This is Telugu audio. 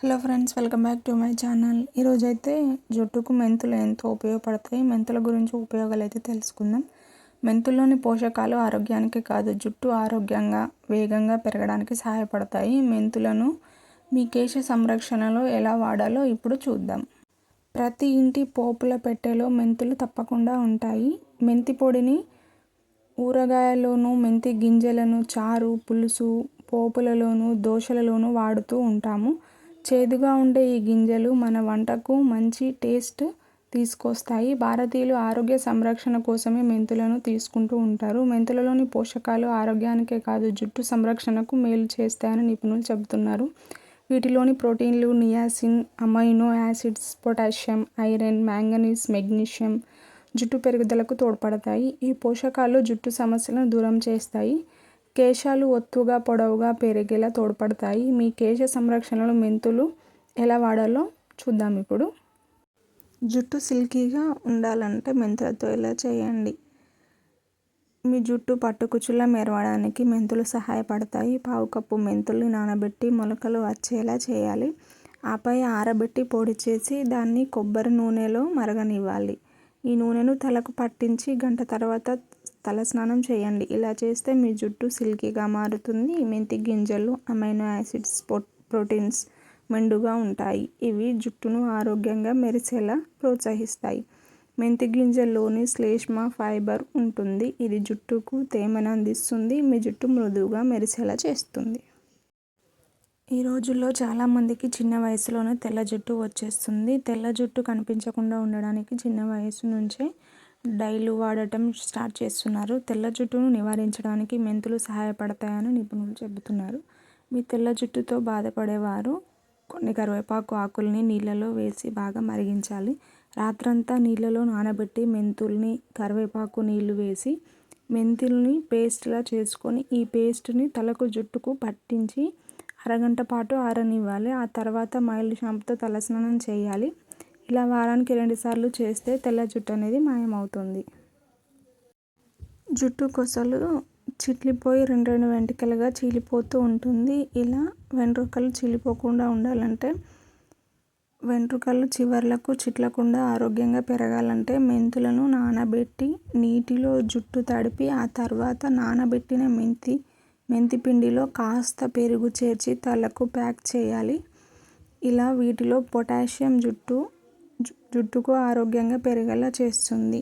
Hello friends welcome back to my channel. ఈరోజైతే జుట్టుకు మెంతులు ఎంతో ఉపయోగపడతాయి మెంతుల గురించి ఉపయోగాలు అయితే తెలుసుకుందాం. మెంతుల్లోని పోషకాలు ఆరోగ్యానికి కాదు జుట్టు ఆరోగ్యంగా వేగంగా పెరగడానికి సహాయపడతాయి. మెంతులను మీ కేశ సంరక్షణలో ఎలా వాడాలో ఇప్పుడు చూద్దాం. ప్రతి ఇంటి పోపుల పెట్టెలో మెంతులు తప్పకుండా ఉంటాయి. మెంతి పొడిని ఊరగాయలోనూ మెంతి గింజలను చారు పులుసు పోపులలోనూ దోశలలోనూ వాడుతూ ఉంటాము. చేదుగా ఉండే ఈ గింజలు మన వంటకు మంచి టేస్ట్ తీసుకొస్తాయి. భారతీయులు ఆరోగ్య సంరక్షణ కోసమే మెంతులను తీసుకుంటూ ఉంటారు. మెంతులలోని పోషకాలు ఆరోగ్యానికే కాదు జుట్టు సంరక్షణకు మేలు చేస్తాయని నిపుణులు చెబుతున్నారు. వీటిలోని ప్రోటీన్లు niacin amino acids potassium iron manganese magnesium జుట్టు పెరుగుదలకు తోడ్పడతాయి. ఈ పోషకాలు జుట్టు సమస్యలను దూరం చేస్తాయి. కేశాలు ఒత్తుగా పొడవుగా పెరిగేలా తోడ్పడతాయి. మీ కేశ సంరక్షణలో మెంతులు ఎలా వాడాలో చూద్దాం ఇప్పుడు. జుట్టు సిల్కీగా ఉండాలంటే మెంతులతో ఎలా చేయండి? మీ జుట్టు పట్టుకుచులా మెరవడానికి మెంతులు సహాయపడతాయి. పావు కప్పు మెంతుల్ని నానబెట్టి మొలకలు వచ్చేలా చేయాలి. ఆపై ఆరబెట్టి పొడి చేసి దాన్ని కొబ్బరి నూనెలో మరగనివ్వాలి. ఈ నూనెను తలకు పట్టించి గంట తర్వాత తలస్నానం చేయండి. ఇలా చేస్తే మీ జుట్టు సిల్కీగా మారుతుంది. మెంతి గింజలు అమైనో యాసిడ్స్ ప్రోటీన్స్ మెండుగా ఉంటాయి. ఇవి జుట్టును ఆరోగ్యంగా మెరిసేలా ప్రోత్సహిస్తాయి. మెంతి గింజల్లోని శ్లేష్మ ఫైబర్ ఉంటుంది. ఇది జుట్టుకు తేమను అందిస్తుంది. మీ జుట్టు మృదువుగా మెరిసేలా చేస్తుంది. ఈ రోజుల్లో చాలామందికి చిన్న వయసులోనే తెల్ల జుట్టు వచ్చేస్తుంది. తెల్ల జుట్టు కనిపించకుండా ఉండడానికి చిన్న వయసు నుంచే డైలు వాడటం స్టార్ట్ చేస్తున్నారు. తెల్ల జుట్టును నివారించడానికి మెంతులు సహాయపడతాయని నిపుణులు చెబుతున్నారు. మీ తెల్ల జుట్టుతో బాధపడేవారు కొన్ని కరివేపాకు ఆకుల్ని నీళ్ళలో వేసి బాగా మరిగించాలి. రాత్రంతా నీళ్ళలో నానబెట్టి మెంతుల్ని కరివేపాకు నీళ్ళు వేసి మెంతుల్ని పేస్ట్లా చేసుకొని ఈ పేస్ట్ని తలకు జుట్టుకు పట్టించి అరగంట పాటు ఆరనివ్వాలి. ఆ తర్వాత మైల్డ్ షాంపుతో తలస్నానం చేయాలి. ఇలా వారానికి రెండుసార్లు చేస్తే తెల్ల జుట్టు అనేది మాయమవుతుంది. జుట్టు కొసలు చిట్లిపోయి రెండు రెండు వెంట్రుకలుగా చీలిపోతూ ఉంటుంది. ఇలా వెంట్రుకలు చీలిపోకుండా ఉండాలంటే వెంట్రుకలు చివర్లకు చిట్లకుండా ఆరోగ్యంగా పెరగాలంటే మెంతులను నానబెట్టి నీటిలో జుట్టు తడిపి ఆ తర్వాత నానబెట్టిన మెంతి మెంతి పిండిలో కాస్త పెరుగు చేర్చి తలకు ప్యాక్ చేయాలి. ఇలా వీటిలో పొటాషియం జుట్టు జుట్టుకు ఆరోగ్యంగా పెరిగేలా చేస్తుంది.